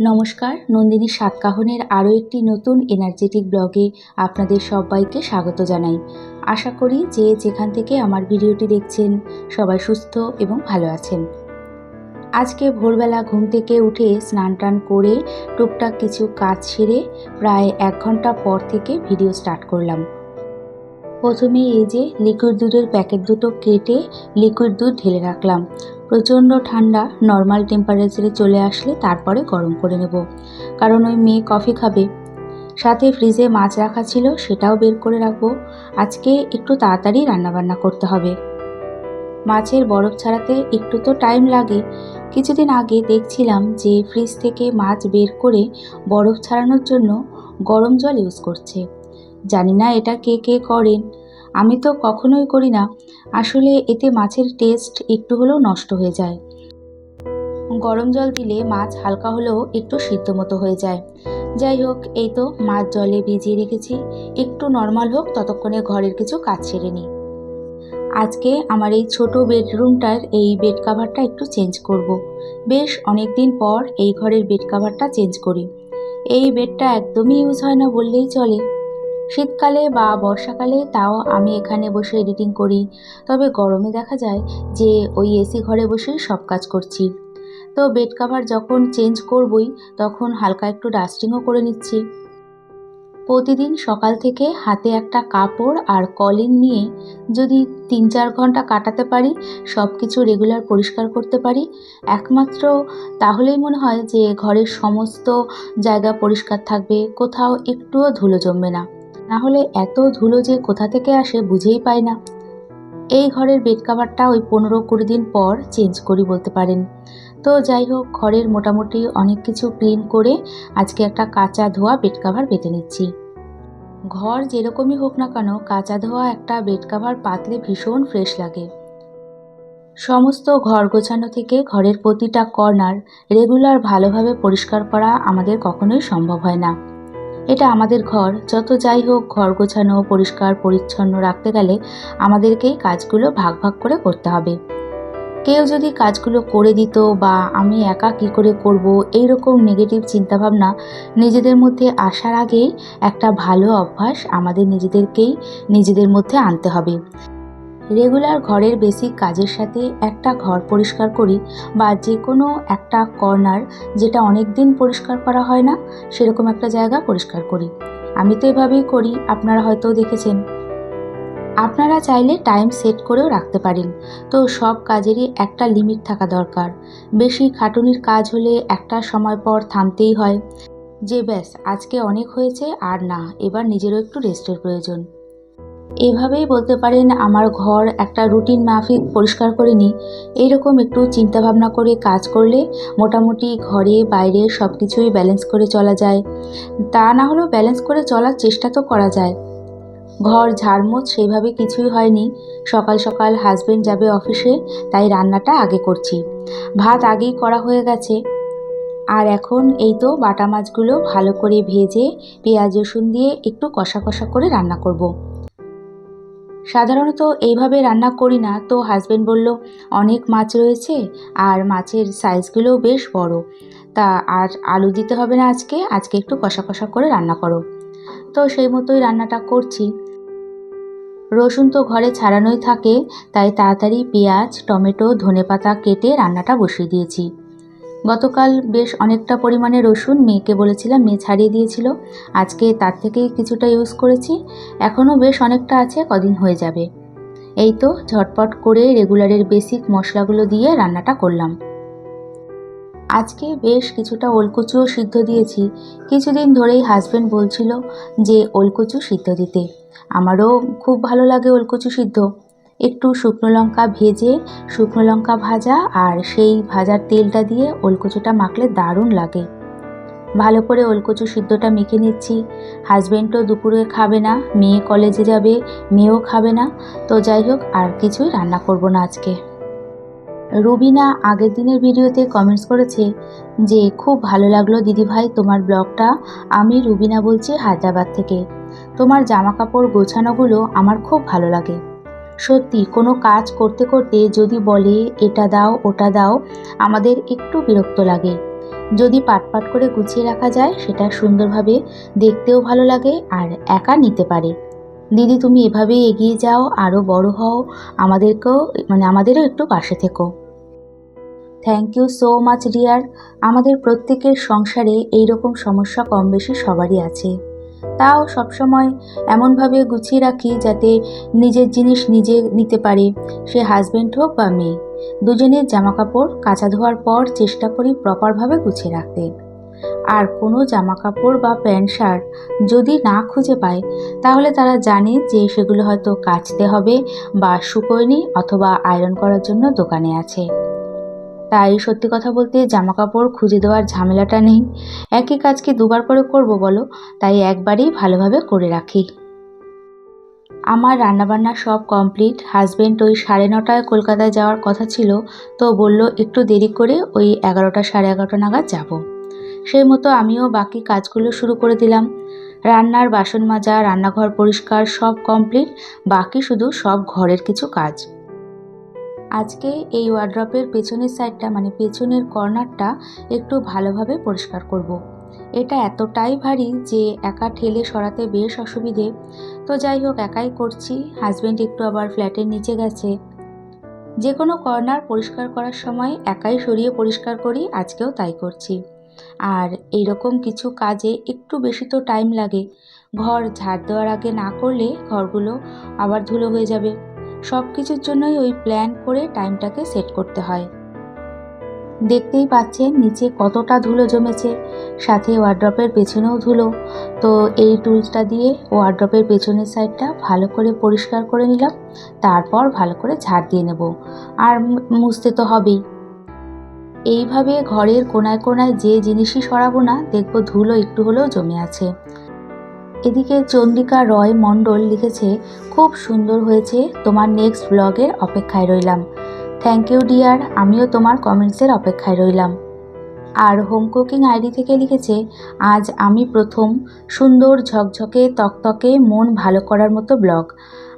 নমস্কার, নন্দিনী সাতকাহনের আরও একটি নতুন এনার্জেটিক ব্লগে আপনাদের সবাইকে স্বাগত জানাই। আশা করি যে যেখান থেকে আমার ভিডিওটি দেখছেন, সবাই সুস্থ এবং ভালো আছেন। আজকে ভোরবেলা ঘুম থেকে উঠে স্নান টান করে টুকটাক কিছু কাজ সেরে প্রায় এক ঘণ্টা পর থেকে ভিডিও স্টার্ট করলাম। প্রথমে এই যে লিকুইড দুধের প্যাকেট দুটো কেটে লিকুইড দুধ ঢেলে রাখলাম। প্রচণ্ড ঠান্ডা নর্মাল টেম্পারেচারে চলে আসলে তারপরে গরম করে নেব। কারণ ওই মেয়ে কফি খাবে। সাথে ফ্রিজে মাছ রাখা ছিল, সেটাও বের করে রাখব। আজকে একটু তাড়াতাড়ি রান্নাবান্না করতে হবে। মাছের বরফ ছাড়াতে একটু তো টাইম লাগে। কিছুদিন আগে দেখছিলাম যে ফ্রিজ থেকে মাছ বের করে বরফ ছাড়ানোর জন্য গরম জল ইউজ করছে। জানি না এটা কে কে করেন। আমি তো কখনোই করি না। আসলে এতে মাছের টেস্ট একটু হলেও নষ্ট হয়ে যায়। গরম জল দিলে মাছ হালকা হলেও একটু সিদ্ধ মতো হয়ে যায়। যাই হোক, এই তো মাছ জলে ভিজিয়ে রেখেছি। একটু নর্মাল হোক, ততক্ষণে ঘরের কিছু কাজ সেরে নিই। আজকে আমার এই ছোট বেডরুমটার এই বেড কাভারটা একটু চেঞ্জ করব। বেশ অনেক দিন পর এই ঘরের বেড কাভারটা চেঞ্জ করি। এই বেডটা একদমই ইউজ হয় না বললেই চলে। শীতকালে বা বর্ষাকালে তাও আমি এখানে বসে এডিটিং করি। তবে গরমে দেখা যায় যে ওই এসি ঘরে বসেই সব কাজ করছি। তো বেড কাভার যখন চেঞ্জ করবই, তখন হালকা একটু ডাস্টিংও করে নিচ্ছি। প্রতিদিন সকাল থেকে হাতে একটা কাপড় আর কলিন নিয়ে যদি তিন চার ঘণ্টা কাটাতে পারি সব কিছু রেগুলার পরিষ্কার করতে পারি, একমাত্র তাহলেই মনে হয় যে ঘরের সমস্ত জায়গা পরিষ্কার থাকবে, কোথাও একটুও ধুলো জমবে না। না হলে এত ধুলো যে কোথা থেকে আসে বুঝেই পাই না। এই ঘরের বেড কাভারটা ওই পনেরো কুড়ি দিন পর চেঞ্জ করি বলতে পারেন। তো যাই হোক, ঘরের মোটামুটি অনেক কিছু ক্লিন করে আজকে একটা কাঁচা ধোয়া বেড কাভার পেতে নিচ্ছি। ঘর যেরকমই হোক না কেন, কাঁচা ধোয়া একটা বেড কাভার পাতলে ভীষণ ফ্রেশ লাগে। সমস্ত ঘর গোছানো থেকে ঘরের প্রতিটা কর্নার রেগুলার ভালোভাবে পরিষ্কার করা আমাদের কখনোই সম্ভব হয় না। এটা আমাদের ঘর। যত যাই হোক, ঘর গোছানো, পরিষ্কার, পরিচ্ছন্ন রাখতে গেলে আমাদেরকেই কাজগুলো ভাগ ভাগ করে করতে হবে। কেউ যদি কাজগুলো করে দিত বা আমি একা কি করে করব এই রকম নেগেটিভ চিন্তাভাবনা নিজেদের মধ্যে আসার আগেই একটা ভালো অভ্যাস আমাদের নিজেদেরকেই নিজেদের মধ্যে আনতে হবে। রেগুলার ঘরের বেসিক কাজের সাথে একটা ঘর পরিষ্কার করি বা যে কোনো একটা কর্নার যেটা অনেক দিন পরিষ্কার করা হয় না, সেরকম একটা জায়গা পরিষ্কার করি। আমি তো এভাবেই করি, আপনারা হয়তো দেখেছেন। আপনারা চাইলে টাইম সেট করেও রাখতে পারেন। তো সব কাজেরই একটা লিমিট থাকা দরকার। বেশি খাটুনির কাজ হলে একটা সময় পর থামতেই হয়। যে ব্যাস, আজকে অনেক হয়েছে আর না, এবার নিজেরও একটু রেস্টের প্রয়োজন। এভাবেই বলতে পারেন আমার ঘর একটা রুটিন মাফিক পরিষ্কার করে নিই। এইরকম একটু চিন্তাভাবনা করে কাজ করলে মোটামুটি ঘরে, বাইরে সব কিছুই ব্যালেন্স করে চলা যায়। তা না হলেও ব্যালেন্স করে চলার চেষ্টা তো করা যায়। ঘর ঝাড়মোছ সেইভাবে কিছুই হয়নি। সকাল সকাল হাজবেন্ড যাবে অফিসে তাই রান্নাটা আগে করছি। ভাত আগেই করা হয়ে গেছে। আর এখন এই তো বাটা মাছগুলো ভালো করে ভেজে পেঁয়াজ রসুন দিয়ে একটু কষা কষা করে রান্না করব। সাধারণত এইভাবে রান্না করি না। তো হাজব্যান্ড বলল, অনেক মাছ রয়েছে আর মাছের সাইজগুলোও বেশ বড়। তা আর আলু দিতে হবে না আজকে আজকে একটু কষা কষা করে রান্না করো। তো সেই মতোই রান্নাটা করছি। রসুন তো ঘরে ছাড়ানোই থাকে, তাই তাড়াতাড়ি পেঁয়াজ, টমেটো, ধনেপাতা কেটে রান্নাটা বসিয়ে দিয়েছি। গতকাল বেশ অনেকটা পরিমাণে রসুন মেয়েকে বলেছিলাম মেয়ে ছাড়িয়ে দিয়েছিল। আজকে তার থেকে কিছুটা ইউজ করেছি। এখনও বেশ অনেকটা আছে, কদিন হয়ে যাবে। এই তো ঝটপট করে রেগুলারের বেসিক মশলাগুলো দিয়ে রান্নাটা করলাম। আজকে বেশ কিছুটা ওলকচুও সিদ্ধ দিয়েছি। কিছুদিন ধরেই হাজব্যান্ড বলছিল যে, ওলকচু সিদ্ধ দিতে। আমারও খুব ভালো লাগে ওলকচু সিদ্ধ। একটু শুকনো লঙ্কা ভেজে, শুকনো লঙ্কা ভাজা আর সেই ভাজার তেলটা দিয়ে ওলকচুটা মাখলে দারুণ লাগে। ভালো করে ওলকচু সিদ্ধটা মেখে নিচ্ছি। হাজব্যান্ডও দুপুরে খাবে না, মেয়ে কলেজে যাবে, মেয়েও খাবে না। তো যাই হোক, আর কিছুই রান্না করব না আজকে। রুবিনা আগের দিনের ভিডিওতে কমেন্টস করেছে যে, খুব ভালো লাগল দিদিভাই তোমার ব্লগটা। আমি রুবিনা বলছি হায়দ্রাবাদ থেকে। তোমার জামা কাপড় গোছানোগুলো আমার খুব ভালো লাগে। সত্যি, কোনো কাজ করতে করতে যদি বলে, এটা দাও, ওটা দাও, আমাদের একটু বিরক্ত লাগে। যদি পাট পাট করে গুছিয়ে রাখা যায়, সেটা সুন্দরভাবে দেখতেও ভালো লাগে আর একা নিতে পারে। দিদি, তুমি এভাবেই এগিয়ে যাও আরও বড় হও, আমাদেরকেও মানে আমাদেরও একটু পাশে থেকো। Thank you so much dear আমাদের প্রত্যেকের সংসারে এই রকম সমস্যা কম বেশি সবারই আছে। তাও সবসময় এমনভাবে গুছিয়ে রাখি যাতে নিজের জিনিস নিজে নিতে পারে, সে হাজব্যান্ড হোক বা মেয়ে। দুজনের জামাকাপড় কাচা ধোয়ার পর চেষ্টা করি প্রপারভাবে গুছিয়ে রাখতে। আর কোনো জামাকাপড় বা প্যান্ট শার্ট যদি না খুঁজে পায়, তাহলে তারা জানে যে সেগুলো হয়তো কাচতে হবে বা শুকোয়নি অথবা আয়রন করার জন্য দোকানে আছে। তাই সত্যি কথা বলতে জামা কাপড় খুঁজে দেওয়ার ঝামেলাটা নেই। একই কাজকে দুবার করে করব বলো? তাই একবারেই ভালোভাবে করে রাখি। আমার রান্নাবান্না সব কমপ্লিট। হাজব্যান্ড ওই সাড়ে নটায় কলকাতায় যাওয়ার কথা ছিল, তো বলল একটু দেরি করে ওই এগারোটা সাড়ে এগারোটা নাগাদ যাব। সেই মতো আমিও বাকি কাজগুলো শুরু করে দিলাম। রান্নার বাসন মাজা, রান্নাঘর পরিষ্কার সব কমপ্লিট। বাকি শুধু সব ঘরের কিছু কাজ। আজকে এই ওয়ার্ড্রপের পেছনের সাইডটা মানে পেছনের কর্নারটা একটু ভালোভাবে পরিষ্কার করব। এটা এতটাই ভারী যে একা ঠেলে সরাতে বেশ অসুবিধে। তো যাই হোক, একাই করছি। হাজব্যান্ড একটু আবার ফ্ল্যাটের নিচে গেছে। যে কোনো কর্নার পরিষ্কার করার সময় একাই সরিয়ে পরিষ্কার করি, আজকেও তাই করছি। আর এইরকম কিছু কাজে একটু বেশি তো টাইম লাগে। ঘর ঝাড় দেওয়ার আগে না করলে ঘরগুলো আবার ধুলো হয়ে যাবে। সব কিছুর জন্যই ওই প্ল্যান করে টাইমটাকে সেট করতে হয়। দেখতেই পাচ্ছেন, নিচে কতটা ধুলো জমেছে, সাথে ওয়ার্ড্রপের পেছনেও ধুলো। তো এই টুলসটা দিয়ে ওয়ার্ড্রপের পেছনের সাইডটা ভালো করে পরিষ্কার করে নিলাম, তারপর ভালো করে ঝাড় দিয়ে নেব। আর মুছতে তো হবেই। এইভাবে ঘরের কোনায় কোনায় যে জিনিসই সরাবো না, দেখব ধুলো একটু হলেও জমে আছে। এদিকে চন্দ্রিকা রয় মণ্ডল লিখেছে, খুব সুন্দর হয়েছে, তোমার নেক্সট ব্লগের অপেক্ষায় রইলাম। থ্যাংক ইউ ডিয়ার আমিও তোমার কমেন্টসের অপেক্ষায় রইলাম। আর হোম কুকিং আইডি থেকে লিখেছে, আজ আমি প্রথম সুন্দর ঝকঝকে তকতকে মন ভালো করার মতো ব্লগ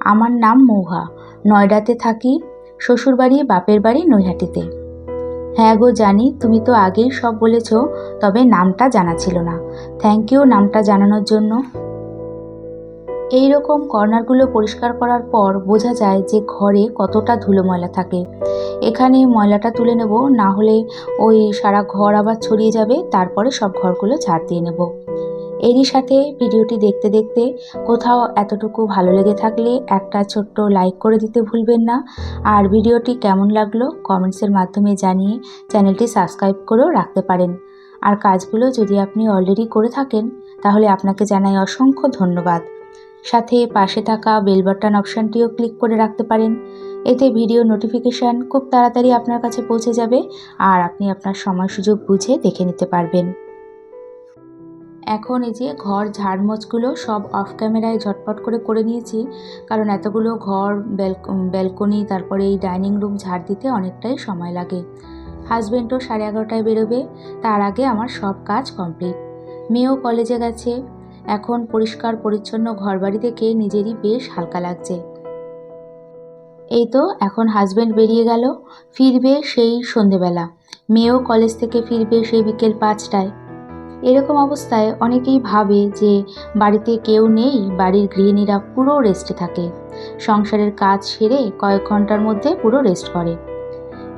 আমার নাম মৌহা। নয়ডাতে থাকি, শ্বশুরবাড়ি, বাপের বাড়ি, নৈহাটিতে। হ্যাঁ গো জানি, তুমি তো আগেই সব বলেছ, তবে নামটা জানা ছিল না। থ্যাংক ইউ নামটা জানানোর জন্য। এই রকম কর্নারগুলো পরিষ্কার করার পর বোঝা যায় যে ঘরে কতটা ধুলো ময়লা থাকে। এখানে ময়লাটা তুলে নেব, না হলে ওই সারা ঘর আবার ছড়িয়ে যাবে, তারপরে সব ঘরগুলো ঝাড় দিয়ে নেব। এরই সাথে ভিডিওটি দেখতে দেখতে কোথাও এতটুকু ভালো লেগে থাকলে একটা ছোট্ট লাইক করে দিতে ভুলবেন না। আর ভিডিওটি কেমন লাগল কমেন্টসের মাধ্যমে জানিয়ে চ্যানেলটি সাবস্ক্রাইব করেও রাখতে পারেন। আর কাজগুলো যদি আপনি অলরেডি করে থাকেন, তাহলে আপনাকে জানাই অসংখ্য ধন্যবাদ। সাথে পাশে থাকা বেল বাটন অপশানটিও ক্লিক করে রাখতে পারেন। এতে ভিডিও নোটিফিকেশান খুব তাড়াতাড়ি আপনার কাছে পৌঁছে যাবে আর আপনি আপনার সময় সুযোগ বুঝে দেখে নিতে পারবেন। এখন এই যে ঘর ঝাড়মোছগুলো সব অফ ক্যামেরায় ঝটপট করে করে নিয়েছি, কারণ এতগুলো ঘর ব্যালকনি, তারপরে এই ডাইনিং রুম ঝাড় দিতে অনেকটাই সময় লাগে। হাজব্যান্ডও সাড়ে এগারোটায় বেরোবে, তার আগে আমার সব কাজ কমপ্লিট। মেয়েও কলেজে গেছে এখন পরিষ্কার পরিচ্ছন্ন ঘরবাড়ি দেখে নিজেরই বেশ হালকা লাগছে। এই তো, এখন হাজব্যান্ড বেরিয়ে গেল। ফিরবে সেই সন্ধেবেলা। মেয়েও কলেজ থেকে ফিরবে সেই বিকেল পাঁচটায়। এরকম অবস্থায় অনেকেই ভাবে যে বাড়িতে কেউ নেই, বাড়ির গৃহিণীরা পুরো রেস্টে থাকে। সংসারের কাজ সেরে কয়েক ঘণ্টার মধ্যে পুরো রেস্ট করে।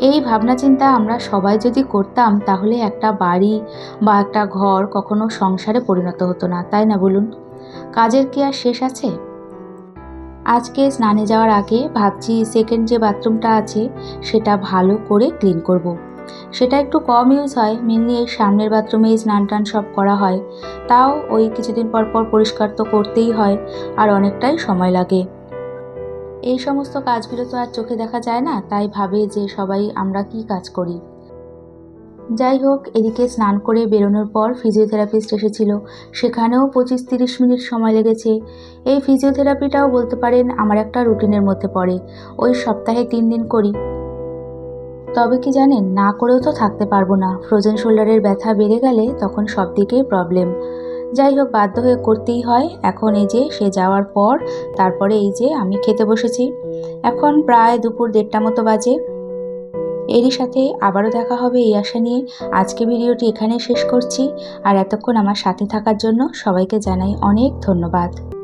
এই ভাবনা চিন্তা আমরা সবাই যদি করতাম, তাহলে একটা বাড়ি বা একটা ঘর কখনো সংসারে পরিণত হতো না, তাই না বলুন? কাজের কি আর শেষ আছে? আজকে স্নানে যাওয়ার আগে ভাবছি সেকেন্ড যে বাথরুমটা আছে, সেটা ভালো করে ক্লিন করব। সেটা একটু কম ইউজ হয় মেনলি এই সামনের বাথরুমে স্নান টান সব করা হয়। তাও ওই কিছুদিন পর পর পরিষ্কার তো করতেই হয়, আর অনেকটাই সময় লাগে। এই সমস্ত কাজগুলো তো আর চোখে দেখা যায় না, তাই ভাবে যে সবাই আমরা কি কাজ করি। যাই হোক, এদিকে স্নান করে বেরোনোর পর ফিজিওথেরাপিস্ট এসেছিল। সেখানেও পঁচিশ তিরিশ মিনিট সময় লেগেছে। এই ফিজিওথেরাপিটাও বলতে পারেন আমার একটা রুটিনের মধ্যে পড়ে। ওই সপ্তাহে তিন দিন করি। তবে কি জানেন, না করেও তো থাকতে পারব না। ফ্রোজেন শোল্ডারের ব্যথা বেড়ে গেলে তখন সব দিকেই প্রবলেম যাই হোক, বাধ্য হয়ে করতেই হয়। এখন এই যে সে যাওয়ার পর, তারপরে এই যে আমি খেতে বসেছি। এখন প্রায় দুপুর দেড়টা মতো বাজে। এরই সাথে আবারও দেখা হবে এই আশা নিয়ে। আজকে ভিডিওটি এখানে শেষ করছি। আর এতক্ষণ আমার সাথে থাকার জন্য সবাইকে জানাই অনেক ধন্যবাদ।